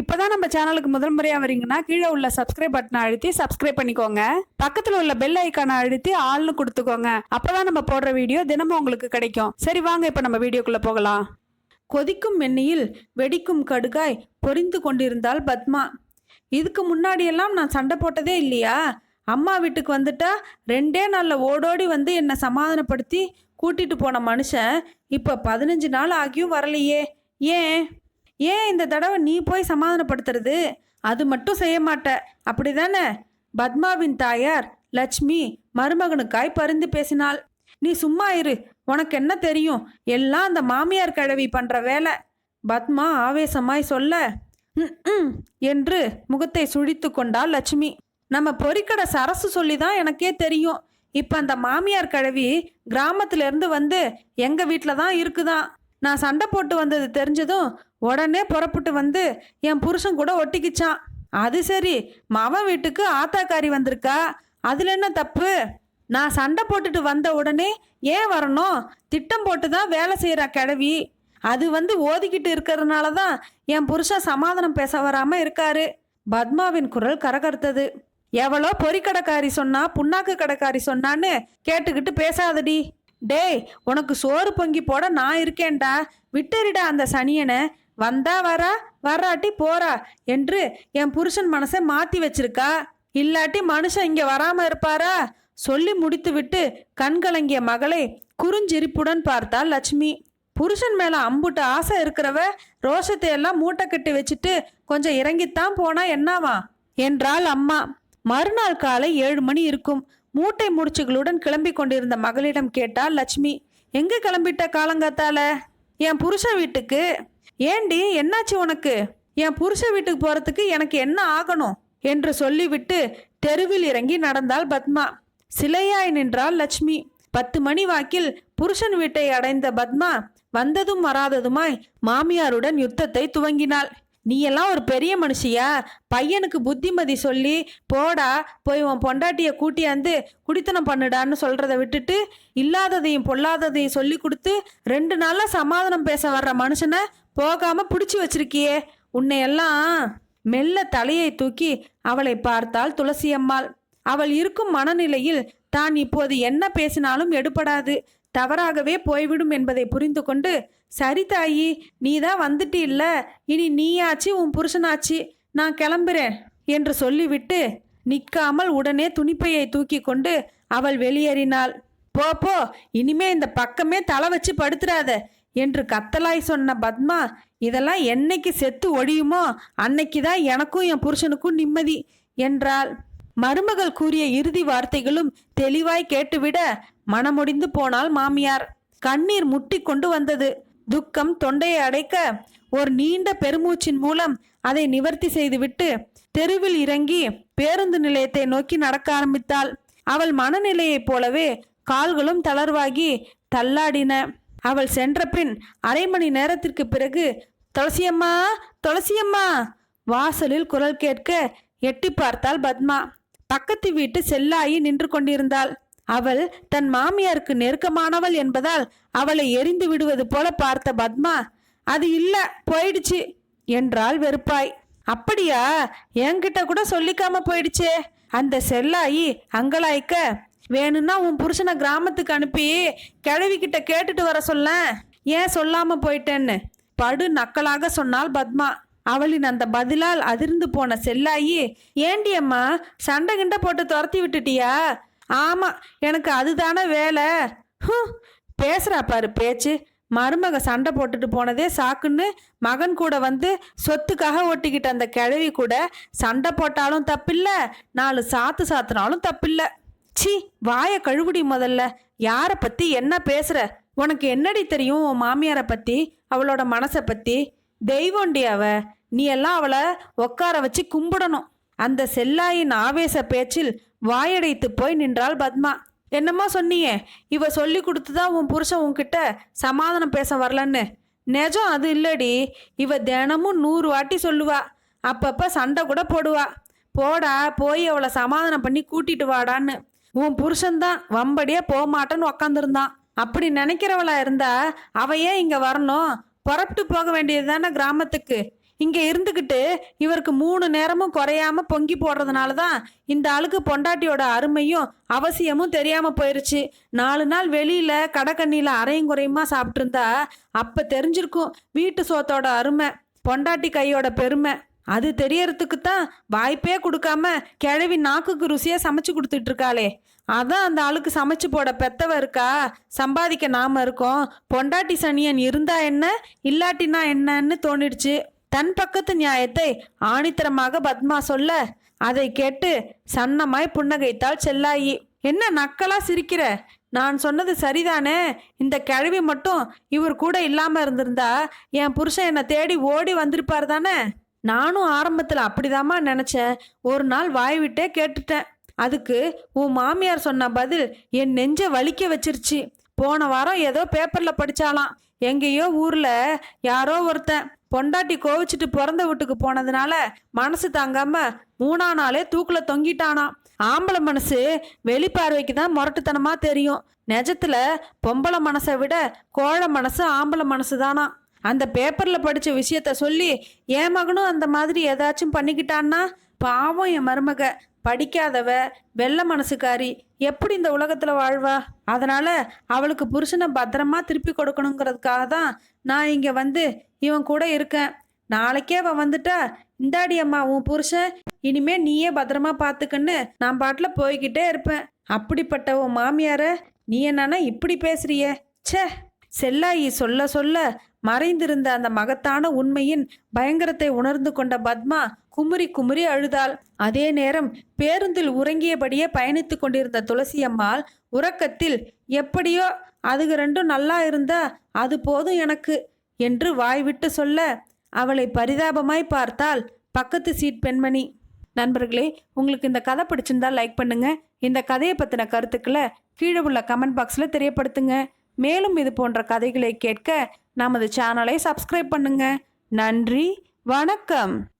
இப்போதான் நம்ம சேனலுக்கு முதல் முறையாக வரீங்கன்னா கீழே உள்ள சப்ஸ்கிரைப் பட்டனை அழுத்தி சப்ஸ்கிரைப் பண்ணிக்கோங்க. பக்கத்தில் உள்ள பெல் ஐக்கானை அழுத்தி ஆள்னு கொடுத்துக்கோங்க. அப்போதான் நம்ம போடுற வீடியோ தினமும் உங்களுக்கு கிடைக்கும். சரி வாங்க இப்போ நம்ம வீடியோக்குள்ளே போகலாம். கொதிக்கும் எண்ணெயில் வெடிக்கும் கடுகாய் பொரிந்து கொண்டிருந்தாள் பத்மா. இதுக்கு முன்னாடியெல்லாம் நான் சண்டை போட்டதே இல்லையா? அம்மா வீட்டுக்கு வந்துட்டா ரெண்டே நாளில் ஓடோடி வந்து என்னை சமாதானப்படுத்தி கூட்டிட்டு போன மனுஷன் இப்போ பதினஞ்சு நாள் ஆகியும் வரலையே. ஏன்? ஏன் இந்த தடவை நீ போய் சமாதானப்படுத்துறது? அது மட்டும் செய்ய மாட்ட. அப்படிதானே? பத்மாவின் தாயார் லட்சுமி மருமகனுக்காய் பருந்து பேசினாள். நீ சும்மா இரு. உனக்கு என்ன தெரியும்? எல்லாம் அந்த மாமியார் கிழவி பண்ற வேலை. பத்மா ஆவேசமாய் சொல்ல "ம், என்று முகத்தை சுழித்து கொண்டாள் லட்சுமி. நம்ம பொறிக்கடை சரசு சொல்லி தான் எனக்கே தெரியும். இப்போ அந்த மாமியார் கிழவி கிராமத்திலேருந்து வந்து எங்கள் வீட்டில் தான் இருக்குதான். நான் சண்டை போட்டு வந்தது தெரிஞ்சதும் உடனே புறப்பட்டு வந்து என் புருஷன் கூட ஒட்டிக்கிச்சான். அது சரி மவன் வீட்டுக்கு ஆத்தாக்காரி வந்திருக்கா? அதுல என்ன தப்பு? நான் சண்டை போட்டுட்டு வந்த உடனே ஏன் வரணும்? திட்டம் போட்டு தான் வேலை செய்கிற கிழவி. அது வந்து ஓதிக்கிட்டு இருக்கிறதுனால தான் என் புருஷன் சமாதானம் பேச வராமல் இருக்காரு. பத்மாவின் குரல் கரகர்த்தது எவ்வளோ பொறிக்கடைக்காரி சொன்னா புண்ணாக்கு கடைக்காரி சொன்னான்னு கேட்டுக்கிட்டு பேசாதடி. டேய் உனக்கு சோறு பொங்கி போட நான் இருக்கேன்டா. விட்டுறிடா அந்த சனியனை. வந்தா வரா வராட்டி போறா என்று என் புருஷன் மனசை மாத்தி வச்சிருக்கா. இல்லாட்டி மனுஷன் இங்க வராம இருப்பாரா? சொல்லி முடித்துவிட்டு கண்கலங்கிய மகளை குறுஞ்சிரிப்புடன் பார்த்தாள் லட்சுமி. புருஷன் மேல அம்புட்டு ஆசை இருக்கிறவ ரோஷத்தை எல்லாம் மூட்டை கட்டி வச்சுட்டு கொஞ்சம் இறங்கித்தான் போனா என்னவா? என்றாள் அம்மா. மறுநாள் காலை ஏழு மணி இருக்கும். மூட்டை முடிச்சுகளுடன் கிளம்பி கொண்டிருந்த மகளிடம் கேட்டால் லட்சுமி எங்க கிளம்பிட்ட காலங்காத்தால? என் புருஷன் வீட்டுக்கு? ஏண்டி என்னாச்சு உனக்கு? என் புருஷன் வீட்டுக்கு போறதுக்கு எனக்கு என்ன ஆகணும்? என்று சொல்லிவிட்டு தெருவில் இறங்கி நடந்தாள் பத்மா. சிலையாய் நின்றாள் லட்சுமி. பத்து மணி வாக்கில் புருஷன் வீட்டை அடைந்த பத்மா வந்ததும் வராததுமாய் மாமியாருடன் யுத்தத்தை துவங்கினாள். நீ எல்லாம் ஒரு பெரிய மனுஷியா? பையனுக்கு புத்திமதி சொல்லி போடா போய் உன் பொண்டாட்டியை கூட்டியாந்து குடித்தனம் பண்ணுடான்னு சொல்கிறத விட்டுட்டு இல்லாததையும் பொல்லாததையும் சொல்லி கொடுத்து ரெண்டு நாளாக சமாதானம் பேச வர்ற மனுஷனை போகாமல் பிடிச்சி வச்சிருக்கியே. உன்னை எல்லாம் மெல்ல தலையை தூக்கி அவளை பார்த்தாள் துளசியம்மாள். அவள் இருக்கும் மனநிலையில் தான் இப்போது என்ன பேசினாலும் எடுபடாது. தவறாகவே போய்விடும் என்பதை புரிந்து கொண்டு சரி தாயி நீ தான் வந்துட்டு இல்லை இனி நீயாச்சு உன் புருஷனாச்சு. நான் கிளம்புறேன் என்று சொல்லிவிட்டு நிற்காமல் உடனே துணிப்பையை தூக்கி கொண்டு அவள் வெளியேறினாள். போ போ இனிமே இந்த பக்கமே தலை வச்சு படுத்துறாத என்று கத்தலாய் சொன்ன பத்மா இதெல்லாம் என்னைக்கு செத்து ஒழியுமோ அன்னைக்கு தான் எனக்கும் என் புருஷனுக்கும் நிம்மதி என்றாள். மருமகள் கூறிய இறுதி வார்த்தைகளும் தெளிவாய் கேட்டுவிட மனமுடிந்து போனாள் மாமியார். கண்ணீர் முட்டி கொண்டு வந்தது. துக்கம் தொண்டையை அடைக்க ஒரு நீண்ட பெருமூச்சின் மூலம் அதை நிவர்த்தி செய்துவிட்டு தெருவில் இறங்கி பேருந்து நிலையத்தை நோக்கி நடக்க ஆரம்பித்தாள். அவள் மனநிலையைப் போலவே கால்களும் தளர்வாகி தள்ளாடின. அவள் சென்ற பின் அரை மணி நேரத்திற்கு பிறகு துளசியம்மா துளசியம்மா! வாசலில் குரல் கேட்க எட்டி பார்த்தாள் பத்மா. பக்கத்து வீட்டு செல்லாயி நின்று கொண்டிருந்தாள். அவள் தன் மாமியாருக்கு நெருக்கமானவள் என்பதால் அவளை எரிந்து விடுவது போல பார்த்த பத்மா அது இல்ல போயிடுச்சு என்றாள் வெறுப்பாய். அப்படியா? என்கிட்ட கூட சொல்லிக்காம போயிடுச்சே. அந்த செல்லாயி அங்கலாய்க்க வேணும்னா உன் புருஷனை கிராமத்துக்கு அனுப்பி கிழவிக்கிட்ட கேட்டுட்டு வர சொல்ல ஏன் சொல்லாம போயிட்டேன்னு? படு நக்கலாக சொன்னாள் பத்மா. அவளின் அந்த பதிலால் அதிர்ந்து போன செல்லாயி ஏண்டி அம்மா சண்டை கிண்டை போட்டு துரத்தி விட்டுட்டியா? ஆமாம் எனக்கு அதுதானே வேலை. ஹூ பேசுகிறா பாரு பேச்சு. மருமக சண்டை போட்டுட்டு போனதே சாக்குன்னு மகன் கூட வந்து சொத்துக்காக ஒட்டிக்கிட்ட அந்த கிழவி கூட சண்டை போட்டாலும் தப்பில்ல நாலு சாத்து சாத்துனாலும் தப்பில்ல. சி வாய கழுவுடி முதல்ல. யாரை பற்றி என்ன பேசுகிற உனக்கு என்னடி தெரியும் உன் மாமியாரை பற்றி அவளோட மனசை பற்றி தெய்வம்டி அவ. நீ எல்லாம் அவளை உட்கார வச்சு கும்பிடணும். அந்த செல்லாயின் ஆவேச பேச்சில் வாயடைத்து போய் நின்றாள் பத்மா. என்னம்மா சொன்னியே இவ சொல்லி கொடுத்துதான் உன் புருஷன் உன்கிட்ட சமாதானம் பேச வரலன்னு. நிஜம் அது இல்லடி. இவ தினமும் நூறு வாட்டி சொல்லுவா. அப்பப்போ சண்டை கூட போடுவா. போடா போய் அவளை சமாதானம் பண்ணி கூட்டிட்டு வாடான்னு. உன் புருஷன்தான் வம்படியே போக மாட்டேன்னு உக்காந்துருந்தான். அப்படி நினைக்கிறவளா இருந்தா அவ ஏன் இங்கே வரணும்? புறப்பட்டு போக வேண்டியது தானே கிராமத்துக்கு. இங்கே இருந்துக்கிட்டு இவருக்கு மூணு நேரமும் குறையாம பொங்கி போடுறதுனால தான் இந்த ஆளுக்கு பொண்டாட்டியோட அருமையும் அவசியமும் தெரியாம போயிருச்சு. நாலு நாள் வெளியில கடக்கண்ணியில அரையும் குறையுமா சாப்பிட்டு இருந்தா அப்ப தெரிஞ்சிருக்கும் வீட்டு சோத்தோட அருமை பொண்டாட்டி கையோட பெருமை. அது தெரியறதுக்கு தான் வாய்ப்பே கொடுக்காம கிழவி நாக்குக்கு ருசியாக சமைச்சு கொடுத்துட்டு இருக்காளே. அதான் அந்த ஆளுக்கு சமைச்சு போட பெத்தவ இருக்கா? சம்பாதிக்க நாம இருக்கோம். பொண்டாட்டி சனியன் இருந்தா என்ன? இல்லாட்டினா என்னன்னு தோணிடுச்சு. தன் பக்கத்து நியாயத்தை ஆணித்தரமாக பத்மா சொல்ல அதை கேட்டு சன்னமாய் புன்னகைத்தாள் செல்லாயி என்ன நக்கலா சிரிக்கிற? நான் சொன்னது சரிதானே? இந்த கிழவி மட்டும் இவர் கூட இல்லாம இருந்திருந்தா என் புருஷன் என்னை தேடி ஓடி வந்திருப்பார் தானே? நானும் ஆரம்பத்தில் அப்படிதாம்மா நினச்சேன். ஒரு நாள் வாய் விட்டே கேட்டுட்டேன். அதுக்கு உன் மாமியார் சொன்ன பதில் என் நெஞ்ச வலிக்க வச்சிருச்சு. போன வாரம் ஏதோ பேப்பரில் படித்தாலாம் எங்கேயோ ஊரில் யாரோ ஒருத்தன் பொண்டாட்டி கோவிச்சிட்டு பிறந்த வீட்டுக்கு போனதுனால மனசு தாங்காம மூணா நாளே தூக்கில் தொங்கிட்டானாம். ஆம்பளை மனசு வெளிப்பார்வைக்கு தான் முரட்டுத்தனமா தெரியும். நெஜத்துல பொம்பளை மனசை விட கோழ மனசு ஆம்பளை மனசு தானா அந்த பேப்பர்ல படிச்ச விஷயத்த சொல்லி என் மகனும் அந்த மாதிரி ஏதாச்சும் பண்ணிக்கிட்டான்னா பாவம் என் மருமக. படிக்காதவ வெள்ள மனசுக்காரி. எப்படி இந்த உலகத்துல வாழ்வா? அதனால அவளுக்கு புருஷனை பத்திரமா திருப்பி கொடுக்கணுங்கிறதுக்காக தான் நான் இங்க வந்து இவன் கூட இருக்கேன். நாளைக்கே அவன் வந்துட்டா. இந்தாடி அம்மா உன் புருஷன் இனிமே நீயே பத்திரமா பார்த்துக்கன்னு நான் பாட்டில் போய்கிட்டே இருப்பேன். அப்படிப்பட்ட உன் மாமியார நீ என்னன்னா இப்படி பேசுறியே? ச்சே! செல்லாயி சொல்ல சொல்ல மறைந்திருந்த அந்த மகத்தான உண்மையின் பயங்கரத்தை உணர்ந்து கொண்ட பத்மா குமுறி குமுறி அழுதாள். அதே நேரம் பேருந்தில் உறங்கியபடியே பயணித்து கொண்டிருந்த துளசி அம்மாள் உறக்கத்தில் எப்படியோ அதுக ரெண்டும் நல்லா இருந்தா அது போதும் எனக்கு. என்று வாய்விட்டு சொல்ல அவளை பரிதாபமாய் பார்த்தால் பக்கத்து சீட் பெண்மணி. நண்பர்களே உங்களுக்கு இந்த கதை பிடிச்சிருந்தா லைக் பண்ணுங்க. இந்த கதையை பற்றின கருத்துக்களை கீழே உள்ள கமெண்ட் பாக்ஸில் தெரியப்படுத்துங்க. மேலும் இது போன்ற கதைகளை கேட்க நமது சேனலை சப்ஸ்கிரைப் பண்ணுங்க. நன்றி வணக்கம்.